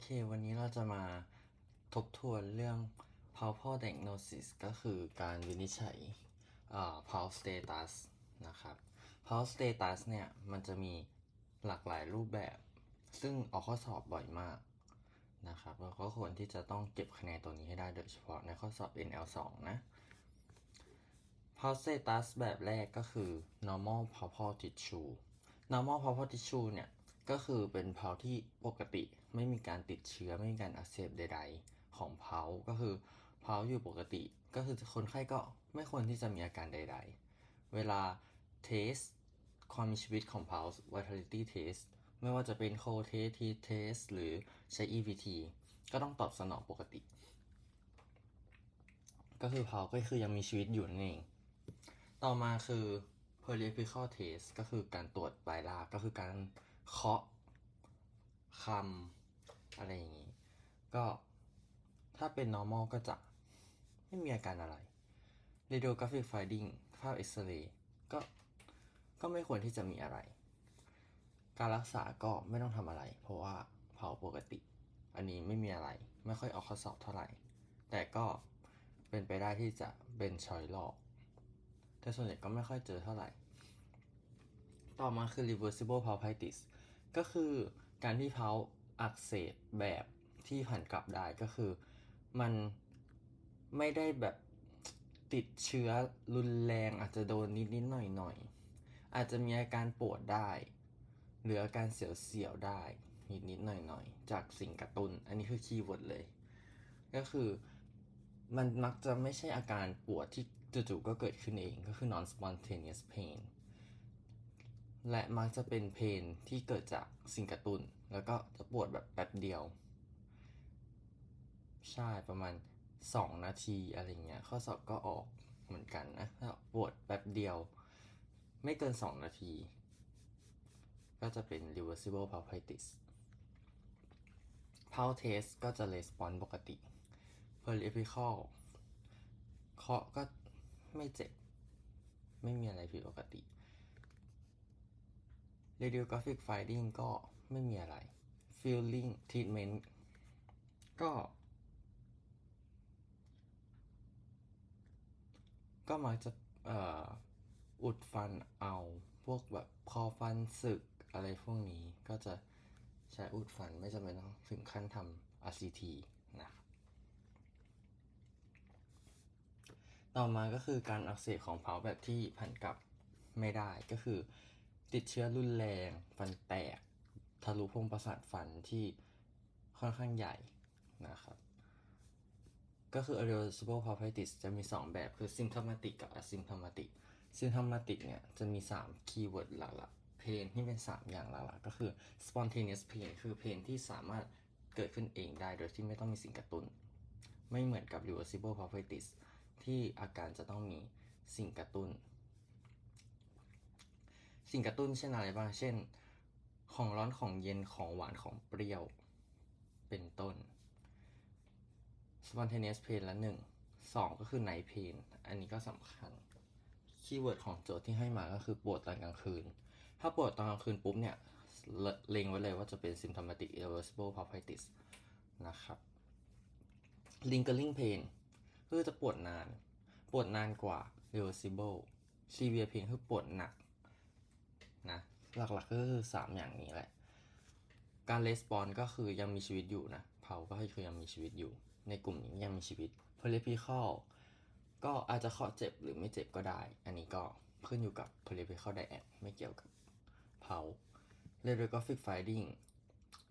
เค วันนี้เราจะมาทบทวนเรื่อง pulpal diagnosis ก็คือการวินิจฉัยอ่า pulse status นะครับ pulse status เนี่ย มันจะมีหลากหลายรูปแบบ ซึ่งออกข้อสอบบ่อยมากนะครับแล้วก็ควรที่จะต้องเก็บคะแนนตัวนี้ให้ได้โดยเฉพาะในข้อสอบ NL2 นะ pulse status แบบแรกก็คือ normal pulpal tissue normal pulpal tissue เนี่ย ก็คือเป็นเพาที่ปกติ ไม่มีการติดเชื้อไม่มีการอักเสบใด ๆ ของเพาก็คือเพาอยู่ปกติ ก็คือคนไข้ก็ไม่ควรที่จะมีอาการใด ๆ เวลาเทสความมีชีวิตของ pulse vitality test ไม่ว่าจะเป็น cold test heat test หรือใช้ EVT ก็ต้องตอบสนองปกติ ก็คือ pulse ก็คือยังมีชีวิตอยู่นั่นเอง ต่อมาคือ periapical test ก็คือการตรวจปลายลากก็คือการเคาะคำ อะไรอย่างนี้ ก็ถ้าเป็น normal ก็จะไม่มีอาการอะไร radiographic finding ภาพเอ็กซเรย์ก็ก็ไม่ควรที่จะมีอะไร การรักษาก็ไม่ต้องทำอะไร เพราะว่าเผาปกติ อันนี้ไม่มีอะไร ไม่ค่อยออกข้อสอบเท่าไหร่ แต่ก็เป็นไปได้ที่จะเป็นชอยหลอก แต่ส่วนใหญ่ก็ไม่ค่อยเจอเท่าไหร่ ต่อมาคือ reversible pulpitis ก็คือการที่เพา อักเสบแบบที่ผันกลับได้ก็คือ มันไม่ได้แบบติดเชื้อรุนแรงอาจจะโดนนิดนิดหน่อยหน่อยๆอาจจะมีอาการปวดได้ หรืออาการเสียวๆได้นิดนิดหน่อยหน่อยๆจากสิ่งกระตุน้น อันนี้คือคีย์เวิร์ดเลย ก็คือมันมักจะไม่ใช่อาการปวดที่จู่ๆก็เกิดขึ้นเองก็คือ non spontaneous pain และมักจะเป็นเพนที่เกิดจากสิ่งกระตุน แล้วก็จะปวดแบบแป๊บเดียว ใช่ประมาณ 2 นาทีอะไรเงี้ย ข้อสอบก็ออกเหมือนกันนะถ้าปวดแป๊บเดียว ไม่เกิน 2 นาที ก็จะเป็น reversible pulpitis pulse test ก็จะ response ปกติ periapical เคาะก็ไม่เจ็บ ไม่มีอะไรผิดปกติ radiographic finding ก็ไม่มีอะไร feeling treatment ก็ ก็มักจะอุดฟันเอาพวกแบบคอฟันสึกอะไรพวกนี้ก็จะใช้อุดฟันไม่จำเป็นต้องถึงขั้นทำ RCT นะครับต่อมาก็คือการอักเสบของเพาแบบที่ผันกลับไม่ได้ก็คือ ติดเชื้อรุนแรง ฟันแตก ทะลุพงประสาทฟันที่ค่อนข้างใหญ่นะครับ ก็คือ a r r e s i b l e pulpitis จะมี 2 แบบคือ symptomatic กับ asymptomatic symptomatic เนี่ยจะมี3 keyword หลักๆ pain ที่เป็น 3 อย่างหลักๆ ก็คือ spontaneous pain คือ pain ที่สามารถเกิดขึ้นเองได้โดยที่ไม่ต้องมีสิ่งกระตุน้น ไม่เหมือนกับ reversible pulpitis ที่อาการจะต้องมีสิ่งกระตุน้น สิ่งกระตุ้นเช่นอะไรบ้าง เช่น ของร้อนของเย็นของหวานของเปรี้ยว เป็นต้น spontaneous pain ละหนึ่งสองก็คือ night pain อันนี้ก็สำคัญ คีย์เวิร์ดของโจทย์ที่ให้มาก็คือปวดตอนกลางคืน ถ้าปวดตอนกลางคืนปุ๊บเนี่ย เล็งไว้เลยว่าจะเป็น symptomatic irreversible pulpitis นะครับ lingering pain คือจะปวดนาน ปวดนานกว่า reversible severe pain คือปวดหนัก นะ หลักๆก็คือ3อย่างนี้แหละ การレスปอนก็คือยังมีชีวิตอยู่นะเผาก็คือยังมีชีวิตอยู่ ในกลุ่มนี้ยังมีชีวิต periapical ก็อาจจะเคาะเจ็บหรือไม่เจ็บก็ได้ อันนี้ก็ขึ้นอยู่กับ periapical diet ไม่เกี่ยวกับเผา radiographic finding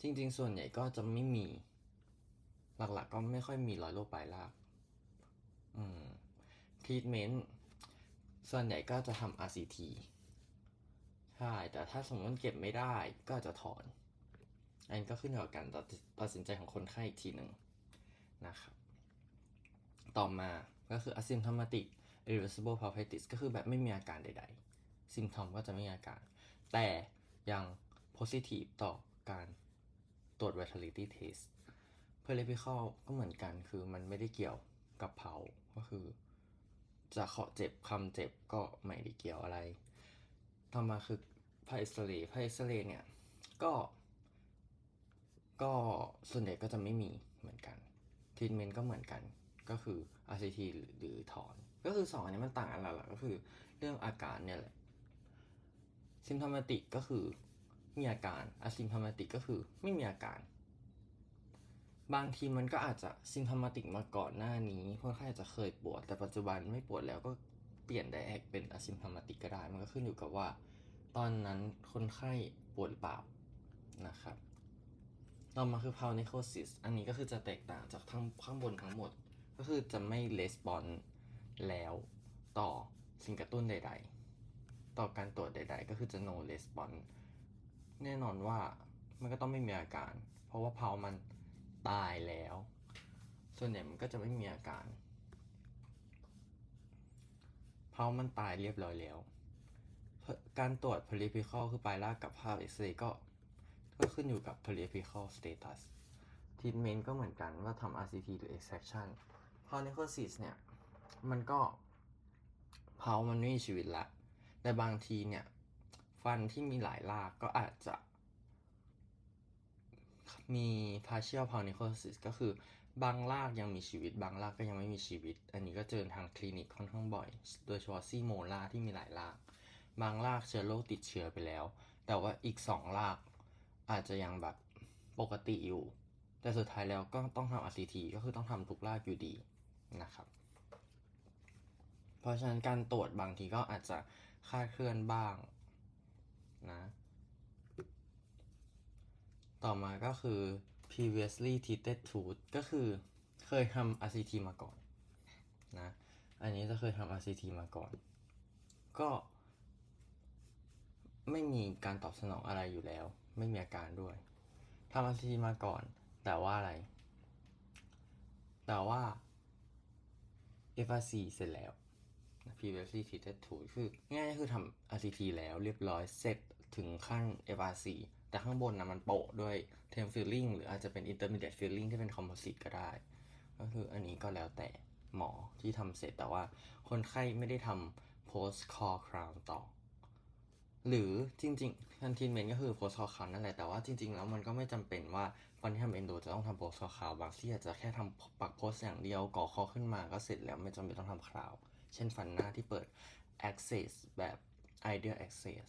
จริงๆ ส่วนใหญ่ก็จะไม่มี หลักๆก็ไม่ค่อยมีรอยโรคปลายลากอืม treatment ส่วนใหญ่ก็จะทำ RCT ใช่ แต่ถ้าสมมติเก็บไม่ได้ก็จะถอน อันนี้ก็ขึ้นอยู่กับการตัดตัดสินใจของคนไข้อีกทีหนึ่งนะครับ ต่อมาก็คือ asymptomatic irreversible pulpitis ก็คือแบบไม่มีอาการใดๆ symptom ก็จะไม่มีอาการ แต่ยัง positive ต่อการตรวจ vitality test periapical ก็เหมือนกันคือมันไม่ได้เกี่ยวกับเผา ก็คือ จะเคาะเจ็บคำเจ็บก็ไม่ได้เกี่ยวอะไร ต่อมาคือ ภาพเอ็กซเรย์ภาพเอ็กซเรย์เนี่ยก็ ก็ส่วนใหญ่ก็จะไม่มีเหมือนกันทรีทเมนต์ก็เหมือนกันก็คือ RCT หรือหรือถอน ก็คือสองอันนี้มันต่างกันหลักๆก็คือเรื่องอาการเนี่ยแหละซิมทอมติกก็คือมีอาการอะซิมทอมติกก็คือไม่มีอาการ บางทีมันก็อาจจะซิมทอมติกมาก่อนหน้านี้คนไข้อาจจะเคยปวด แต่ปัจจุบันไม่ปวดแล้วก็เปลี่ยนไดแอกเป็นอะซิมทอมติกก็ได้ มันก็ขึ้นอยู่กับว่า ตอนนั้นคนไข้ปวดหรือเปล่านะครับ ต่อมาคือ pulnicosis อันนี้ก็คือจะแตกต่างจากทั้งข้างบนทั้งหมด ก็คือจะไม่ respond แล้วต่อสิ่งกระตุ้นใด ๆ ต่อการตรวจใด ๆ ก็คือจะ no response แน่นอนว่ามันก็ต้องไม่มีอาการ เพราะว่าเพามันตายแล้ว ส่วนใหญ่มันก็จะไม่มีอาการเพามันตายเรียบร้อยแล้ว การตรวจ periapical คือปลายรากกับภาพเอ็กซเรย์ก็ ก็ขึ้นอยู่กับ periapical status treatment ก็เหมือนกันว่าทำ RCT หรือ extraction pulnicosis เนี่ย มันก็เพามันไม่มีชีวิตละ แต่บางทีเนี่ย ฟันที่มีหลายรากก็อาจจะมี partial pulnicosis ก็คือบางรากยังมีชีวิต บางรากก็ยังไม่มีชีวิต อันนี้ก็เจอทางคลินิกค่อนข้างบ่อย โดยเฉพาะซี่โมลาที่มีหลายราก บางรากเชื้อโรคติดเชื้อไปแล้ว แต่ว่าอีกสองรากอาจจะยังแบบปกติอยู่ แต่สุดท้ายแล้วก็ต้องทำ RCT ก็คือต้องทำทุกรากอยู่ดีนะครับ เพราะฉะนั้นการตรวจบางทีก็อาจจะคาดเคลื่อนบ้างนะต่อมาก็คือ previously treated tooth ก็คือเคยทำ RCT มาก่อนนะ อันนี้จะเคยทำ RCT มาก่อน ก็ ไม่มีการตอบสนองอะไรอยู่แล้ว ไม่มีอาการด้วยทำ RCT มาก่อน แต่ว่าอะไร แต่ว่า FRC เสร็จแล้ว previously treated to คือง่ายคือทำ RCT แล้วเรียบร้อยเสร็จถึงขั้น FRC แต่ข้างบนนะมันโปะด้วย tem filling หรืออาจจะเป็น intermediate filling ที่เป็น composite ก็ได้ ก็คืออันนี้ก็แล้วแต่หมอที่ทำเสร็จแต่ว่าคนไข้ไม่ได้ทำ post core crown ต่อ หรือจริงๆทันทีเมนก็คือ post core crown นั่นแหละแต่ว่าจริงๆ แล้วมันก็ไม่จำเป็นว่าคนที่ทำ endo จะต้องทำ post core crown บางที่อาจจะแค่ทำปัก post อย่างเดียวก่อคอขึ้นมาก็เสร็จแล้วไม่จำเป็นต้องทำ crown เช่นฟันหน้าที่เปิด access แบบ ideal access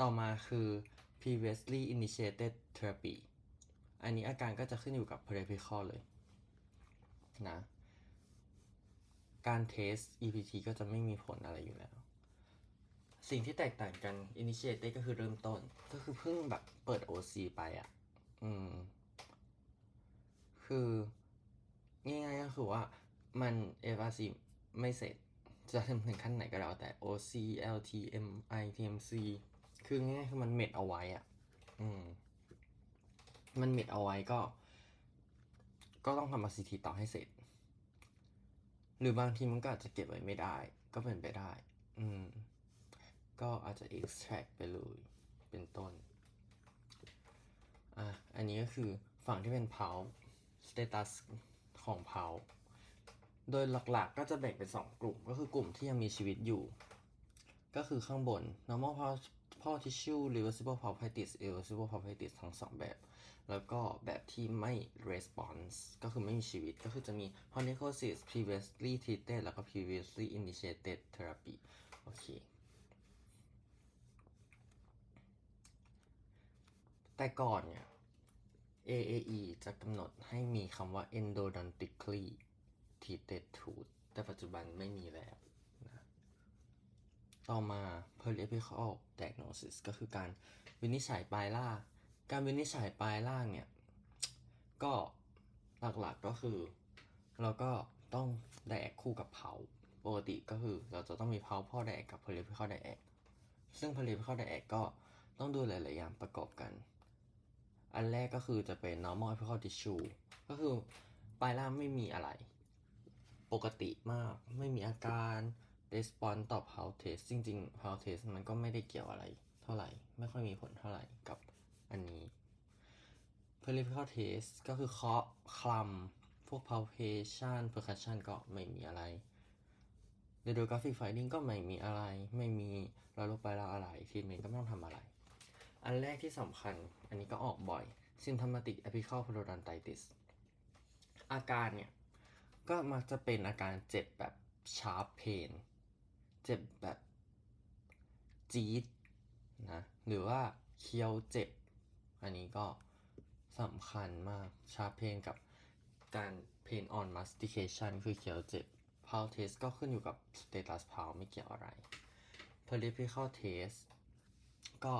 ต่อมาคือ previously initiated therapy อันนี้อาการก็จะขึ้นอยู่กับ periapical เลยนะ การเทส EPT ก็จะไม่มีผลอะไรอยู่แล้ว สิ่งที่แตกต่างกัน initiate ก็คือเริ่มต้น ก็คือเพิ่งแบบเปิด OC ไปอะ อืม คือง่ายๆก็คือว่ามัน FRC ไม่เสร็จ จะทำถึงขั้นไหนก็แล้วแต่ OC LTM ITMC คือง่ายๆคือมันเม็ดเอาไว้อะ อืม มันเม็ดเอาไว้ก็ ก็ต้องทำ RCT ต่อให้เสร็จ หรือบางทีมันก็อาจจะเก็บไว้ไม่ได้ ก็เป็นไปได้ อืม ก็อาจจะ extract ไปเลยเป็นต้น อะ อันนี้ก็คือฝั่งที่เป็น pulse status ของ pulse โดยหลักๆก็จะแบ่งเป็น 2 กลุ่ม ก็คือกลุ่มที่ยังมีชีวิตอยู่ ก็คือข้างบน normal pulse pulse tissue reversible pulpitis irreversible pulpitis ทั้งสองแบบ แล้วก็แบบที่ไม่ response ก็คือไม่มีชีวิต ก็คือจะมี ponychosis previously treated แล้วก็ previously initiated therapy โอเค แต่ก่อนเนี่ย AAE จะกำหนดให้มีคำว่า endodontically treated tooth แต่ปัจจุบันไม่มีแล้วนะต่อมา periapical diagnosis ก็คือการวินิจฉัยปลายล่าง การวินิจฉัยปลายล่างเนี่ย ก็หลักๆก็คือ เราก็ต้องไดกคู่กับเพาปกติก็คือเราจะต้องมีเพาพ่อไดกกับ periapical ไดแอกซึ่ง periapical ไดแอกก็ต้องดูหลายๆอย่างประกอบกัน อันแรกก็คือจะเป็น normal apical tissue ก็คือปลายล่างไม่มีอะไร ปกติมาก ไม่มีอาการ response ต่อ p u l s test จริงๆ p u l s test มันก็ไม่ได้เกี่ยวอะไร เท่าไหร่ ไม่ค่อยมีผลเท่าไหร่กับอันนี้ periapical test ก็คือเคาะคลำพวก palpation percussion ก็ไม่มีอะไร radiographic finding ก็ไม่มีอะไร ไม่มีรอยลบไปแล้วอะไร treatment ก็ไม่ต้องทำอะไร อันแรกที่สำคัญ อันนี้ก็ออกบ่อย symptomatic apical periodontitis อาการเนี่ย ก็มักจะเป็นอาการเจ็บแบบ sharp pain เจ็บแบบจี๊ดนะ หรือว่าเคี้ยวเจ็บ อันนี้ก็สำคัญมาก sharp pain กับการ pain on mastication คือเคี้ยวเจ็บ pulse test ก็ขึ้นอยู่กับ status pulse ไม่เกี่ยวอะไร periapical test ก็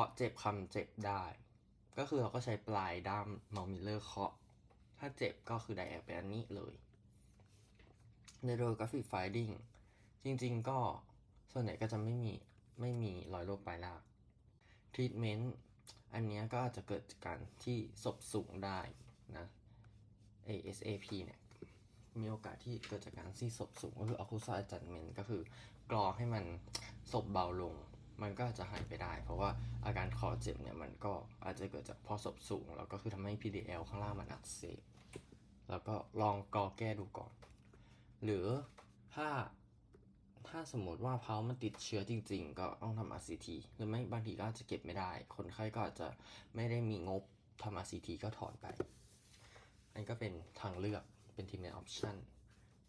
าะเจ็บคำเจ็บได้ ก็คือเราก็ใช้ปลายด้ามมามิลเลอร์เคาะ ถ้าเจ็บก็คือไดแอกไปอันนี้เลย neurographic finding จริงๆก็ส่วนใหญ่ก็จะไม่มีไม่มีรอยโรคปลายลาก treatment อันนี้ก็อาจจะเกิดจากการที่ศพสูงได้นะ ASAP เนี่ยมีโอกาสที่เกิดจากการที่ศพสูงก็คือ occlusal adjustment ก็คือกรอให้มันศพเบาลง มันก็อาจจะหายไปได้ เพราะว่าอาการคอเจ็บเนี่ยมันก็อาจจะเกิดจากพราะศพสูง แล้วก็คือทำให้ PDL ข้างล่างมันอักเสบแล้วก็ลองกอแก้ดูก่อน หรือถ้าถ้าสมมติว่าเพามันติดเชื้อจริง ๆ ก็ต้องทำ RCT หรือไม่บางทีก็อาจจะเก็บไม่ได้ คนไข้ก็อาจจะไม่ได้มีงบทำ RCT ก็ถอนไป อันนก็เป็นทางเลือกเป็น treatment option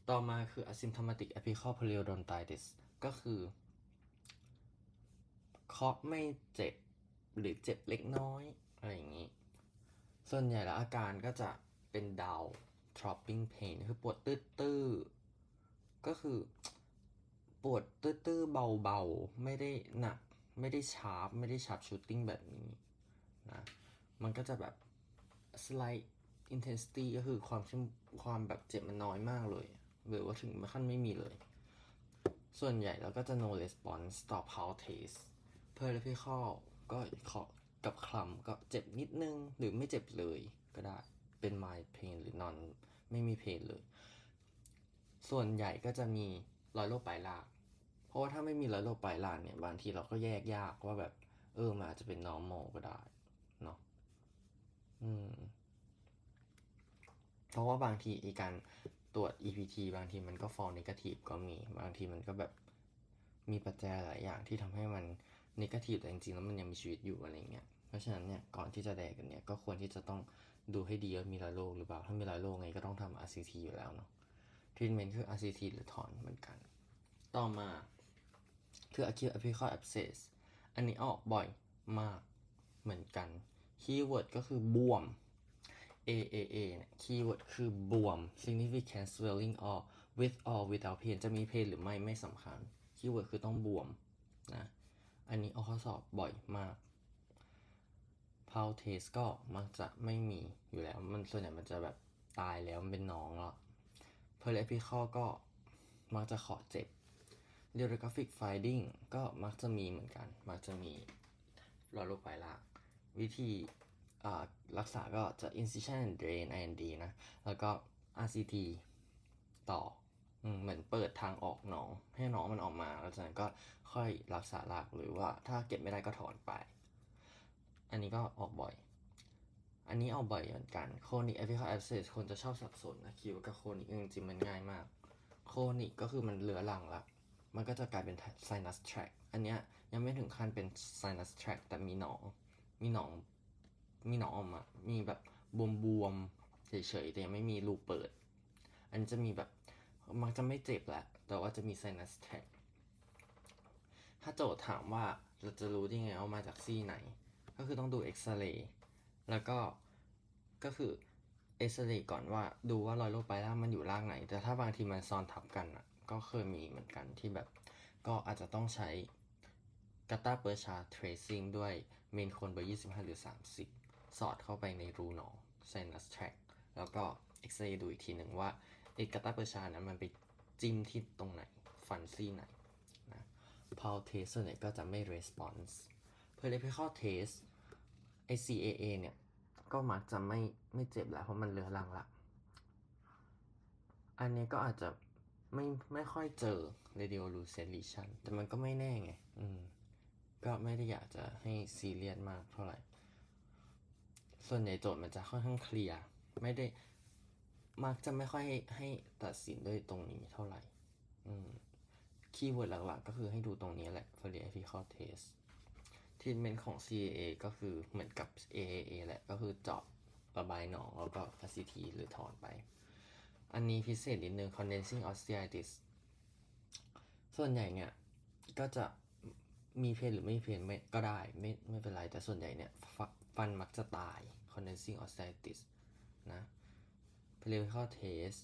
ต่อมาคือ asymptomatic apical periodontitis ก็คือ เคาะไม่เจ็บหรือเจ็บเล็กน้อยอะไรอย่างนี้ ส่วนใหญ่แล้วอาการก็จะเป็นดาว throbbing pain คือปวดตื้อๆ ก็คือปวดตื้อๆ เบาๆ ไม่ได้หนัก ไม่ได้ชาร์ปไม่ได้ชาร์ปชูตติ้งแบบนี้นะ มันก็จะแบบ slight intensity ก็คือความเข้มความแบบเจ็บมันน้อยมากเลย หรือว่าถึงขั้นไม่มีเลย ส่วนใหญ่เราก็จะ no response ต่อ p u l test periapical ก็ เคาะกับคลำก็เจ็บนิดนึงหรือไม่เจ็บเลยก็ได้เป็น mild pain หรือ non ไม่มี pain เลย ส่วนใหญ่ก็จะมีรอยโรคปลายลาก เพราะว่าถ้าไม่มีรอยโรคปลายลากเนี่ยบางทีเราก็แยกยากว่าแบบ เออมันอาจจะเป็น normal ก็ได้เนาะอืมเพราะว่าบางทีไอการตรวจ EPT บางทีมันก็ fall negative ก็มี บางทีมันก็แบบมีปัจจัยหลายอย่างที่ทำให้มัน negative แต่จริงๆแล้วมันยังมีชีวิตอยู่อะไรเงี้ยเพราะฉะนั้นเนี่ยก่อนที่จะแดกกันเนี่ยก็ควรที่จะต้องดูให้ดีว่ามีรอยโรคหรือเปล่า ถ้ามีรอยโรคไงก็ต้องทำ RCT อยู่แล้วเนาะ treatment คือ RCT หรือถอนเหมือนกัน ต่อมาคือ acute apical abscess อันนี้ออกบ่อยมากเหมือนกัน keyword ก็คือบวม AAA เนี่ย keyword คือบวม significant swelling or with or without pain จะมี pain หรือไม่ไม่สำคัญ keyword คือต้องบวมนะ อันนี้เอาข้อสอบบ่อยมาก pulse test ก็มักจะไม่มีอยู่แล้ว มันส่วนใหญ่มันจะแบบตายแล้วมันเป็นหนองแล้ว periapical ก็มักจะขอเจ็บ radiographic finding ก็มักจะมีเหมือนกัน มักจะมีรอยโรคปลายลากวิธีอ่ารักษาก็จะ incision and drain IND นะ แล้วก็ RCT ต่อเหมือนเปิดทางออก องให้หนองมันออกมาแล้วจากนั้นก็ค่อยรักษารากหรือว่าถ้าเก็บไม่ได้ก็ถอนไป อันนี้ก็ออกบ่อย อันนี้ออกบ่อยเหมือนกัน chronic apical abscess คนจะชอบสับสนนะคิดว่ากับ chronic จริงๆมันง่ายมาก chronic ก็คือมันเรื้อรังละมันก็จะกลายเป็น sinus tract อันเนี้ยยังไม่ถึงขั้นเป็น sinus tract แต่มีหนอง มีหนอง มีหนองออกมา มีแบบบวมๆเฉยๆแต่ยังไม่มีรูเปิด อันนี้จะมีแบบ มักจะไม่เจ็บแหละ แต่ว่าจะมี sinus tract ถ้าโจทย์ถามว่าเราจะรู้ได้ไงว่ามาจากซี่ไหน ก็คือต้องดูเอ็กซเรย์แล้วก็ก็คือเอ็กซเรย์ก่อนว่าดูว่ารอยโรคปลายล่างมันอยู่ล่างไหน แต่ถ้าบางทีมันซ้อนทับกันอะ ก็เคยมีเหมือนกันที่แบบ ก็อาจจะต้องใช้กาตาเปอร์ชาเทรซิ่งด้วยเมนโคนเบอร์25 หรือ 30 สอดเข้าไปในรูหนอง sinus tract แล้วก็เอ็กซเรย์ดูอีกทีหนึ่งว่า ไอ้กตาเปอร์ชานั้นมันไปจิ้มที่ตรงไหน ฟันซี่ไหนนะ pulse test ส่วนใหญ่ก็จะไม่ response periapical test ACAA เนี่ย ก็มักจะไม่ไม่เจ็บแล้ว เพราะมันเรื้อรังละ อันนี้ก็อาจจะไม่ไม่ค่อยเจอ radio lucid lesion แต่มันก็ไม่แน่ไง อืม ก็ไม่ได้อยากจะให้ซีเรียสมากเท่าไหร่ ส่วนใหญ่โจทย์มันจะค่อนข้างเคลียร์ ไม่ได้ มักจะไม่ค่อยให้ตัดสินด้วยตรงนี้เท่าไหร่ อืม คีย์เวิร์ดหลักๆ ก็คือให้ดูตรงนี้แหละ f o r i a p i c a l test ทีทเมนของ CAA ก็คือเหมือนกับ AAA แหละ ก็คือเจาะระบายหนองแล้วก็ facility หรือถอนไป อันนี้พิเศษนิดนึง condensing osteitis ส่วนใหญ่เนี่ยก็จะมีเพนหรือไม่มีเพนไม่ก็ได้ไม่ไม่เป็นไร แต่ส่วนใหญ่เนี่ยฟฟันมักจะตาย condensing osteitis นะ clinical test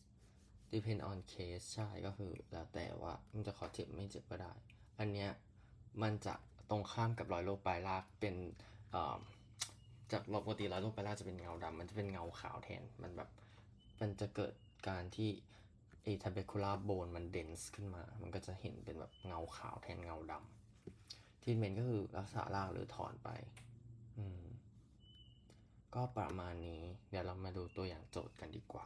depend on case ใช่ก็คือแล้วแต่ว่ามันจะขอเจ็บไม่เจ็บก็ได้ อันเนี้ยมันจะตรงข้ามกับรอยโรคปลายรากเป็นเอ่อจากปกติรอยโรคปลายรากจะเป็นเงาดำมันจะเป็นเงาขาวแทน มันแบบมันจะเกิดการที่เอท b เบคูลาโบนมันเดนส์ขึ้นมา มันก็จะเห็นเป็นแบบเงาขาวแทนเงาดำทีเมนก็คือรักษารากหรือถอนไป อืม ก็ประมาณนี้ เดี๋ยวเรามาดูตัวอย่างโจทย์กันดีกว่า